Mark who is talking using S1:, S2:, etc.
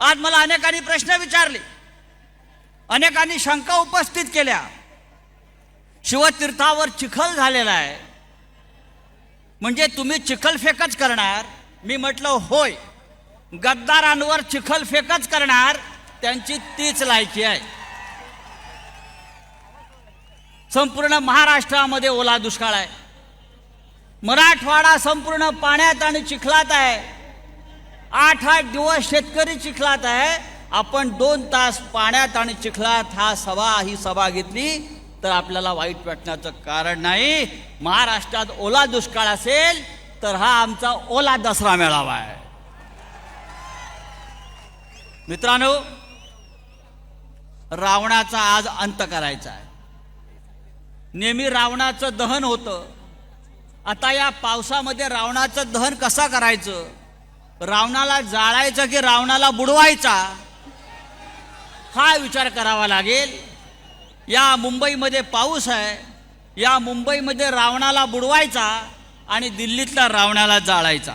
S1: आज मला अनेकांनी प्रश्न विचारले. अनेकांनी शंका उपस्थित केल्या. शिवतीर्थावर चिखल झालेला आहे. म्हणजे तुम्ही चिखल फेकच करणार? मी म्हटलं होय. गद्दारांवर चिखल फेकच करणार त्यांची तीच लायकी आहे. संपूर्ण महाराष्ट्रामध्ये ओला दुष्काळ आहे. मराठवाडा संपूर्ण पाण्यात आणि चिखलात आहे. आठ आठ दिवस शेतकरी चिखलात आहे. आपण दोन तास पाण्यात आणि चिखलात हा सभा ही सभा घेतली तर आपल्याला वाईट वाटण्याचं कारण नाही. महाराष्ट्रात ओला दुष्काळ असेल तर हा आमचा ओला दसरा मेळावा आहे. मित्रांनो रावणाचा आज अंत करायचा आहे. नेहमी रावणाचं दहन होतं. आता या पावसामध्ये रावणाचं दहन कसं करायचं? रावणाला जाळायचं की रावणाला बुडवायचा? हा विचार करावा लागेल. या मुंबईमध्ये पाऊस आहे. या मुंबईमध्ये रावणाला बुडवायचा आणि दिल्लीतल्या रावणाला जाळायचा.